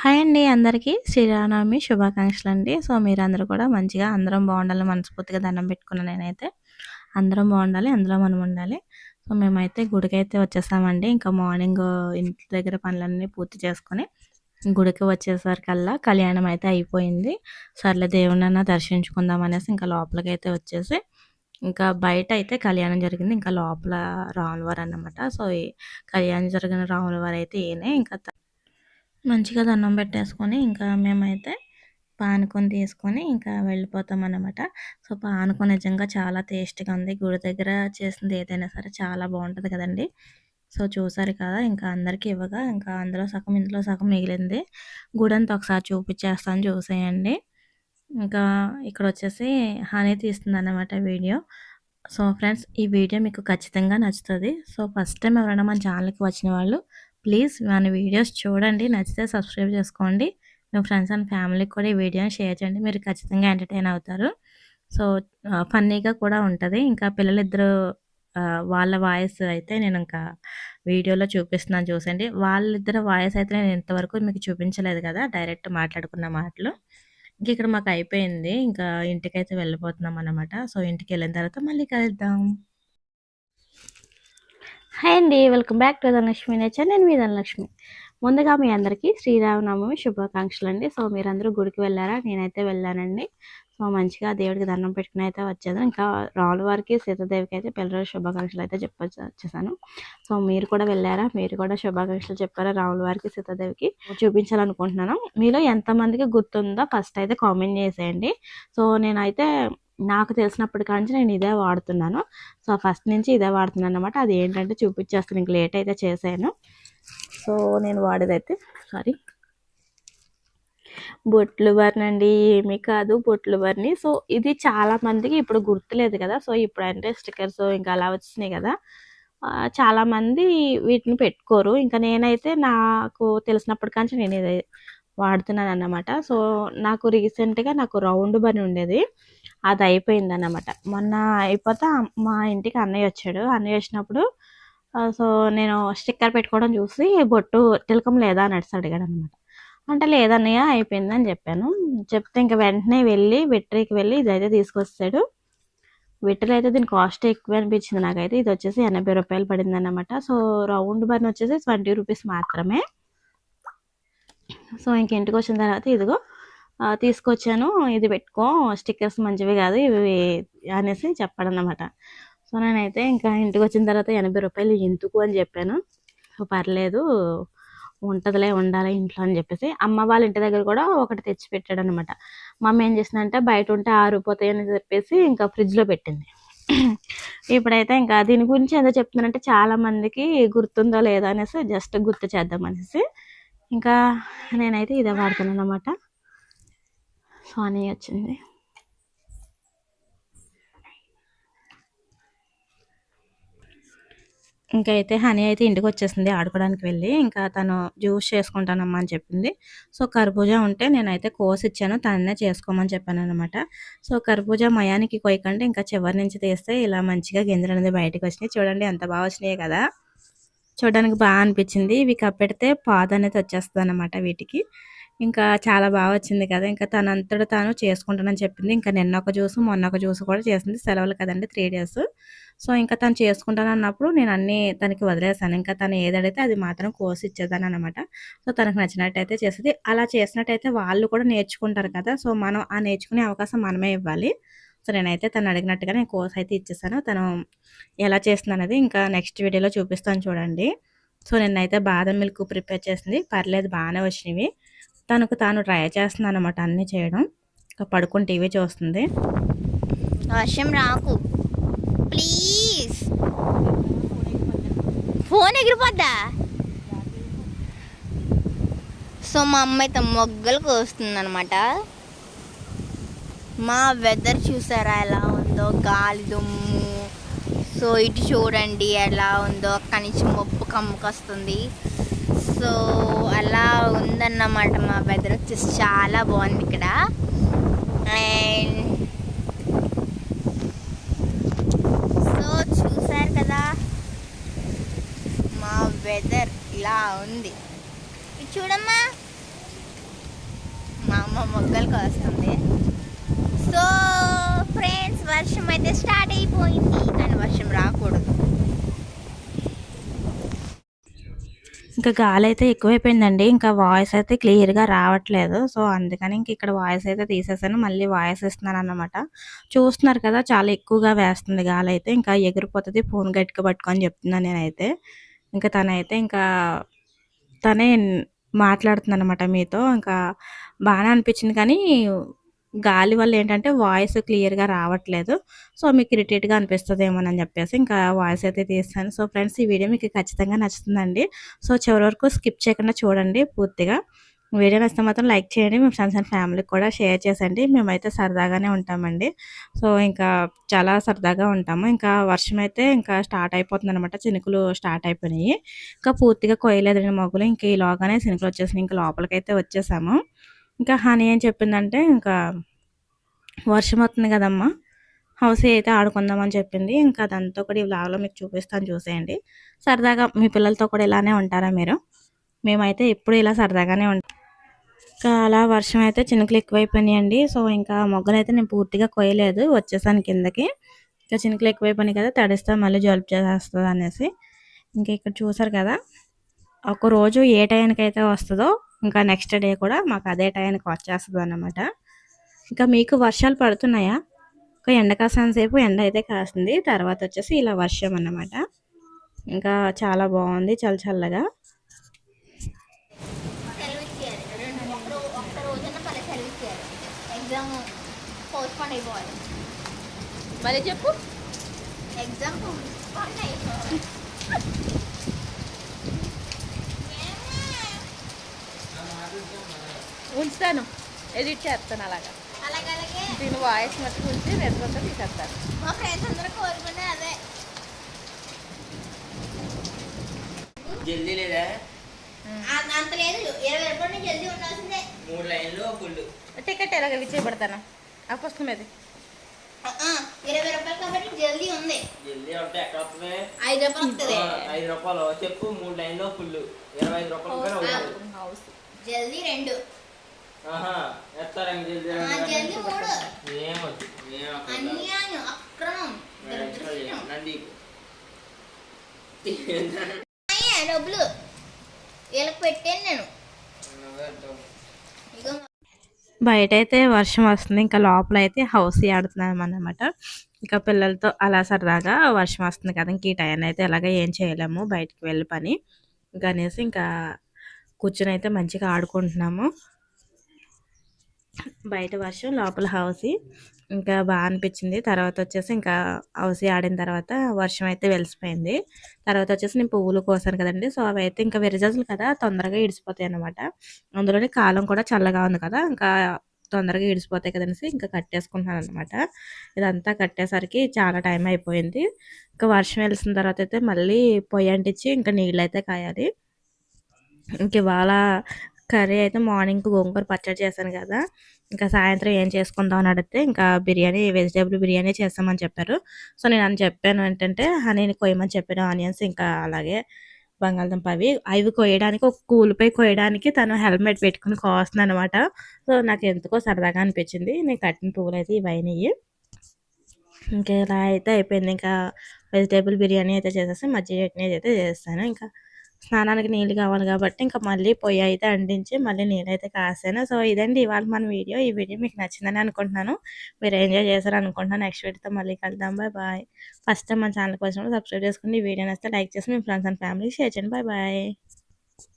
Hi అండి అందరికీ. శ్రీరామనవమి శుభాకాంక్షలు అండి సో మీరందరూ కూడా మంచిగా అందరం బాగుండాలి మనస్ఫూర్తిగా దండం పెట్టుకున్నాను నేనైతే అందరం బాగుండాలి అందులో మనం ఉండాలి. సో మేమైతే గుడికి అయితే వచ్చేసామండి. ఇంకా మార్నింగ్ ఇంటి దగ్గర పనులన్నీ పూర్తి చేసుకొని గుడికి వచ్చేసరికల్లా కళ్యాణం అయితే అయిపోయింది. సర్లే దేవుణ్ణి దర్శించుకుందాం అనేసి ఇంకా లోపలికి అయితే వచ్చేసి ఇంకా బయట అయితే కళ్యాణం జరిగింది. ఇంకా లోపల రాములవారు అన్నమాట సో కళ్యాణం జరిగిన రాములవారు అయితే ఈయనే. ఇంకా మంచిగా దండం పెట్టేసుకొని ఇంకా మేమైతే పానుకొని తీసుకొని ఇంకా వెళ్ళిపోతాం అన్నమాట సో పానకం నిజంగా చాలా టేస్ట్గా ఉంది. గుడి దగ్గర చేసింది ఏదైనా సరే చాలా బాగుంటుంది కదండి. సో చూసారు కదా ఇంకా అందరికీ ఇవ్వగా ఇంకా అందులో సగం ఇందులో సగం మిగిలింది. గుడి అంతా ఒకసారి చూపించేస్తాను చూసేయండి. ఇంకా ఇక్కడ వచ్చేసి హనీ తీస్తుంది అన్నమాట వీడియో. సో ఫ్రెండ్స్ ఈ వీడియో మీకు ఖచ్చితంగా నచ్చుతుంది. సో ఫస్ట్ టైం ఎవరైనా మన ఛానల్కి వచ్చిన వాళ్ళు ప్లీజ్ మన వీడియోస్ చూడండి నచ్చితే సబ్స్క్రైబ్ చేసుకోండి. మీ ఫ్రెండ్స్ అండ్ ఫ్యామిలీకి కూడా ఈ వీడియోని షేర్ చేయండి మీరు ఖచ్చితంగా ఎంటర్టైన్ అవుతారు. సో ఫన్నీగా కూడా ఉంటుంది. ఇంకా పిల్లలిద్దరు వాళ్ళ వాయిస్ అయితే నేను ఇంకా వీడియోలో చూపిస్తున్నాను చూసండి వాళ్ళిద్దరు వాయిస్ అయితే నేను ఇంతవరకు మీకు చూపించలేదు కదా డైరెక్ట్ మాట్లాడుకున్న మాటలు. ఇంక ఇక్కడ మాకు అయిపోయింది. ఇంకా ఇంటికైతే వెళ్ళిపోతున్నాం అనమాట సో ఇంటికి వెళ్ళిన తర్వాత మళ్ళీ కలుద్దాం. హాయ్ అండి welcome back to Dhanalakshmi nature నేను మీ ధనలక్ష్మి. ముందుగా మీ అందరికీ శ్రీరామనవమి శుభాకాంక్షలు అండి. సో మీరందరూ గుడికి వెళ్ళారా? నేనైతే వెళ్ళానండి. సో మంచిగా దేవుడికి దండం పెట్టుకుని అయితే వచ్చేది ఇంకా రావుల వారికి సీతాదేవికి అయితే పిల్లల శుభాకాంక్షలు అయితే చెప్పొచ్చు వచ్చేసాను. సో మీరు కూడా వెళ్ళారా? మీరు కూడా శుభాకాంక్షలు చెప్పారా రావుల వారికి సీతాదేవికి? చూపించాలనుకుంటున్నాను. మీలో ఎంతమందికి గుర్తుందో ఫస్ట్ అయితే కామెంట్ చేసేయండి. సో నేనైతే నాకు తెలిసినప్పటి కాంచి నేను ఇదే వాడుతున్నాను. సో ఫస్ట్ నుంచి ఇదే వాడుతున్నాను అనమాట అది ఏంటంటే చూపించేస్తాను ఇంక లేట్ అయితే చేశాను. సో నేను వాడేదైతే సారీ. బొట్లు బర్నండి ఏమీ కాదు. బొట్లు బర్ని. సో ఇది చాలా మందికి ఇప్పుడు గుర్తులేదు కదా. సో ఇప్పుడు అంటే స్టిక్కర్స్ ఇంకా అలా వచ్చినాయి కదా. చాలామంది వీటిని పెట్టుకోరు. ఇంకా నేనైతే నాకు తెలిసినప్పటి కాంచి నేను ఇదే వాడుతున్నాను అన్నమాట సో నాకు రీసెంట్గా నాకు రౌండ్ బని ఉండేది. అది అయిపోయింది అన్నమాట మొన్న అయిపోతే మా ఇంటికి అన్నయ్య వచ్చాడు. అన్నయ్య వచ్చినప్పుడు సో నేను స్టిక్కర్ పెట్టుకోవడం చూసి బొట్టు తిలకం లేదా? అని అడిసి అడిగాడు అనమాట అంటే లేదన్నయ్య అయిపోయింది అని చెప్పాను. చెప్తే ఇంకా వెంటనే వెళ్ళి విట్రీకి వెళ్ళి ఇదైతే తీసుకొస్తాడు. విట్టలు అయితే దీని కాస్ట్ ఎక్కువ అనిపించింది నాకైతే. ఇది వచ్చేసి ఎనభై రూపాయలు పడింది అనమాట సో రౌండ్ బర్న్ వచ్చేసి ట్వంటీ రూపీస్ మాత్రమే. సో ఇంక ఇంటికి వచ్చిన తర్వాత ఇదిగో తీసుకొచ్చాను. ఇది పెట్టుకో స్టిక్కర్స్ మంచివి కాదు ఇవి అనేసి చెప్పాడనమాట సో నేనైతే ఇంకా ఇంటికి వచ్చిన తర్వాత ఎనభై రూపాయలు ఎందుకు అని చెప్పాను. పర్లేదు ఉంటుందిలే ఉండాలి ఇంట్లో అని చెప్పేసి. అమ్మ వాళ్ళ ఇంటి దగ్గర కూడా ఒకటి తెచ్చి పెట్టాడు అనమాట మమ్మీ ఏం చేసిందంటే బయట ఉంటే ఆరిపోతాయి అని చెప్పేసి ఇంకా ఫ్రిడ్జ్లో పెట్టింది. ఇప్పుడైతే ఇంకా దీని గురించి ఏదో చెప్తున్నానంటే చాలా మందికి గుర్తుందో లేదో అనేసి జస్ట్ గుర్తు చేద్దాం అనేసి ఇంకా నేనైతే ఇదే వాడుతున్నాను అనమాట సోనీ వచ్చింది. ఇంకా అయితే హనీ అయితే ఇంటికి వచ్చేసింది ఆడుకోవడానికి వెళ్ళి. ఇంకా తను జ్యూస్ చేసుకుంటానమ్మా అని చెప్పింది. సో కర్బూజా ఉంటే నేనైతే కోసి ఇచ్చాను. తననే చేసుకోమని చెప్పాను అనమాట సో కర్బూజా మయానికి కొయ్యకంటే ఇంకా చివరి నుంచి తీస్తే ఇలా మంచిగా గింజలు అనేది బయటకు వచ్చినాయి. చూడండి ఎంత బాగా వచ్చినాయి కదా. చూడడానికి బాగా అనిపించింది. ఇవి కప్పెడితే పాద అనేది వచ్చేస్తుంది అనమాట వీటికి. ఇంకా చాలా బాగా వచ్చింది కదా. ఇంకా తనంతట తాను చేసుకుంటానని చెప్పింది. ఇంకా నిన్న ఒక జ్యూస్ మొన్న ఒక జ్యూస్ కూడా చేసింది. సెలవులు కదండి త్రీ డేస్. సో ఇంకా తను చేసుకుంటాను అన్నప్పుడు నేను అన్నీ తనకి వదిలేసాను. ఇంకా తను ఏదడితే అది మాత్రం కోసి ఇచ్చేదాను అనమాట సో తనకు నచ్చినట్టయితే చేసేది. అలా చేసినట్టయితే వాళ్ళు కూడా నేర్చుకుంటారు కదా. సో మనం ఆ నేర్చుకునే అవకాశం మనమే ఇవ్వాలి. సో నేనైతే తను అడిగినట్టుగా నేను కోర్స్ అయితే ఇచ్చేసాను. తను ఎలా చేస్తుంది అనేది ఇంకా నెక్స్ట్ వీడియోలో చూపిస్తాను చూడండి. సో నిన్నైతే బాదం మిల్క్ ప్రిపేర్ చేసింది. పర్లేదు బాగానే వచ్చినవి. తనకు తాను ట్రై చేస్తున్నాను అనమాట అన్నీ చేయడం. పడుకుని టీవీ చూస్తుంది. వర్షం రాకు. ప్లీజ్. ఫోన్ ఎగిరిపోద్దా? సో మా అమ్మ అయితే మొగ్గలు కోస్తుంది అనమాట మా వెదర్ చూసారా ఎలా ఉందో? గాలి దుమ్ము. సో ఇటు చూడండి ఎలా ఉందో. అక్కడి నుంచి మబ్బు కమ్ముకొస్తుంది. సో అలా ఉందన్నమాట మా వెదర్ వచ్చేసి చాలా బాగుంది ఇక్కడ. అండ్ సో చూసారు కదా? మా వెదర్ ఇలా ఉంది. ఇది చూడమ్మా. మా అమ్మ మొగ్గలు కోస్తుంది సో ఫ్రెండ్స్ వర్షం అయితే స్టార్ట్ అయిపోయింది కానీ వర్షం రాకూడదు. ఇంకా గాలి అయితే ఎక్కువైపోయిందండి. ఇంకా వాయిస్ అయితే క్లియర్గా రావట్లేదు. సో అందుకని ఇంక ఇక్కడ వాయిస్ అయితే తీసేసాను. మళ్ళీ వాయిస్ ఇస్తున్నాను అనమాట చూస్తున్నారు కదా చాలా ఎక్కువగా వేస్తుంది గాలి అయితే. ఇంకా ఎగిరిపోతుంది ఫోన్ గట్టిగా పట్టుకొని చెప్తున్నాను నేనైతే. ఇంకా తనైతే ఇంకా తనే మాట్లాడుతుంది అనమాట మీతో. ఇంకా బాగానే అనిపించింది కానీ గాలి వల్ల ఏంటంటే వాయిస్ క్లియర్గా రావట్లేదు. సో మీకు ఇరిటేట్గా అనిపిస్తుందేమోనని చెప్పేసి ఇంకా వాయిస్ అయితే తీస్తాను. సో ఫ్రెండ్స్ ఈ వీడియో మీకు ఖచ్చితంగా నచ్చుతుందండి. సో చివరి వరకు స్కిప్ చేయకుండా చూడండి పూర్తిగా. వీడియో నచ్చితే మాత్రం లైక్ చేయండి. మీ ఫ్రెండ్స్ అండ్ ఫ్యామిలీకి కూడా షేర్ చేసండి. మేమైతే సరదాగానే ఉంటామండి. సో ఇంకా చాలా సరదాగా ఉంటాము. ఇంకా వర్షం అయితే ఇంకా స్టార్ట్ అయిపోతుంది అనమాట చినుకులు స్టార్ట్ అయిపోయినాయి. ఇంకా పూర్తిగా కొయ్యలేదండి మొగ్గులు. ఇంకా ఈలోగానే చినుకులు వచ్చేసినాయి. ఇంకా లోపలికైతే వచ్చేసాము. ఇంకా హనీ ఏం చెప్పిందంటే ఇంకా వర్షం వస్తుంది కదమ్మా. హౌస్ అయితే ఆడుకుందామని చెప్పింది. ఇంకా అదంతా కూడా ఈ వ్లాగ్లో మీకు చూపిస్తాను చూసేయండి. సరదాగా మీ పిల్లలతో కూడా ఇలానే ఉంటారా మీరు? మేమైతే ఎప్పుడు ఇలా సరదాగానే ఉంటాం ఇంకా అలా వర్షం అయితే చినుకులు ఎక్కువైపోయినాయండి. సో ఇంకా మొగ్గలు అయితే నేను పూర్తిగా కొయ్యలేదు. వచ్చేసాను కిందకి. ఇంకా చినుకులు ఎక్కువైపోయినాయి కదా తడిస్తే మళ్ళీ జలుపు చేసేస్తుంది అనేసి. ఇంకా ఇక్కడ చూసారు కదా ఒక రోజు ఏ టైంకి అయితే వస్తుందో ఇంకా నెక్స్ట్ డే కూడా మాకు అదే టైంకి వచ్చేస్తుంది అన్నమాట ఇంకా మీకు వర్షాలు పడుతున్నాయా? ఒక ఎండ కాసిన సేపు ఎండ అయితే కాస్తుంది. తర్వాత వచ్చేసి ఇలా వర్షం అన్నమాట. ఇంకా చాలా బాగుంది చల్ల చల్లగా. మళ్ళీ సెలవు ఇచ్చారు ఎగ్జామ్ పోస్ట్పోన్ అయిపోవాలి మళ్ళీ చెప్పు. ఎగ్జామ్ పోస్ట్పోన్ అయిపోవాలి ఉంచుతాను ఎడిట్ చేస్తాను అలాగా. అలాగే అలాగే దీని వాయిస్ మట్టుకు ఉంచి నిద్రంతా తీసేస్తాను. మా ఫ్రెండ్స్ అందరూ కోరుకునే అదే. జల్దీ లేదా? అంత- అంత లేదు. ఇరవై రూపాయలు జల్దీ ఉండాల్సిందే. మూడు లైన్లు ఫుల్ టికెట్ ఎలాగ విచ్చేయబడతాను ఆ పుస్తకం ఆ, ఇరవై రూపాయలు కాబట్టి జల్దీ ఉంది. జల్దీ ఉంటే ఎక్కడ వస్తుంది? ఐదు రూపాయలు వస్తుంది. ఐదు రూపాయలు. చెప్పు మూడు లైన్లు ఫుల్ ఇరవై ఐదు రూపాయలు జల్దీ రెండు. అన్యాయం అక్రమం. డబ్బులు. వీళ్ళకి పెట్టాను నేను. బయట అయితే వర్షం వస్తుంది ఇంకా లోపల అయితే హౌస్ ఆడుతున్నాం అన్నమాట ఇంకా పిల్లలతో అలా సరదాగా వర్షం వస్తుంది కదా ఇంక ఈ టైం అయితే ఎలాగ ఏం చేయలేము బయటికి వెళ్ళి పని. ఇంకా అనేసి ఇంకా కూర్చొని అయితే మంచిగా ఆడుకుంటున్నాము. బయట వర్షం లోపల హౌసీ. ఇంకా బాగా అనిపించింది. తర్వాత వచ్చేసి ఇంకా హౌసీ ఆడిన తర్వాత వర్షం అయితే వెలిసిపోయింది. తర్వాత వచ్చేసి నేను పువ్వులు కోసాను కదండి. సో అవి అయితే ఇంకా విరజాజులు కదా తొందరగా ఇడిసిపోతాయి అనమాట అందులోనే కాలం కూడా చల్లగా ఉంది కదా ఇంకా తొందరగా ఇడిసిపోతాయి కదనేసి ఇంకా కట్టేసుకుంటున్నాను అనమాట ఇదంతా కట్టేసరికి చాలా టైం అయిపోయింది. ఇంకా వర్షం వెలిసిన తర్వాత అయితే మళ్ళీ పొయ్యి అంటించి ఇంకా నీళ్ళు అయితే కాయాలి. ఇంక ఇవాళ కర్రీ అయితే మార్నింగ్ గోంగూర పచ్చడి చేశాను కదా ఇంకా సాయంత్రం ఏం చేసుకుందాం అని అడిగితే ఇంకా బిర్యానీ వెజిటేబుల్ బిర్యానీ చేస్తామని చెప్పారు. సో నేను అని చెప్పాను ఏంటంటే హనీని కొయ్యమని చెప్పాను ఆనియన్స్ ఇంకా అలాగే బంగాళదుంప అవి. అవి కొయ్యడానికి ఒక కూలిపై కొయ్యడానికి తను హెల్మెట్ పెట్టుకుని కోస్తుంది అనమాట సో నాకు ఎందుకో సరదాగా అనిపించింది. నేను కట్టిన పువ్వులు అయితే ఇవి అయినాయి. ఇంకా ఇలా అయితే అయిపోయింది. ఇంకా వెజిటేబుల్ బిర్యానీ అయితే చేసేసి మజ్జిగ చట్నీ అయితే చేస్తాను. ఇంకా స్నానానికి నీళ్ళు కావాలి కాబట్టి ఇంకా మళ్ళీ పొయ్యి అయితే అంటించి మళ్ళీ నీళ్ళైతే కాసాను. సో ఇదండి ఇవాళ మన వీడియో. ఈ వీడియో మీకు నచ్చిందని అనుకుంటున్నాను. మీరు ఎంజాయ్ చేశారు అనుకుంటున్నాను. నెక్స్ట్ వీడియోతో మళ్ళీ కలుద్దాం. Bye bye. ఫస్ట్ టైం మన ఛానల్కి వచ్చినప్పుడు సబ్స్క్రైబ్ చేసుకుని ఈ వీడియో నచ్చితే లైక్ చేసి మీ ఫ్రెండ్స్ అండ్ ఫ్యామిలీకి షేర్ చేయండి. Bye bye.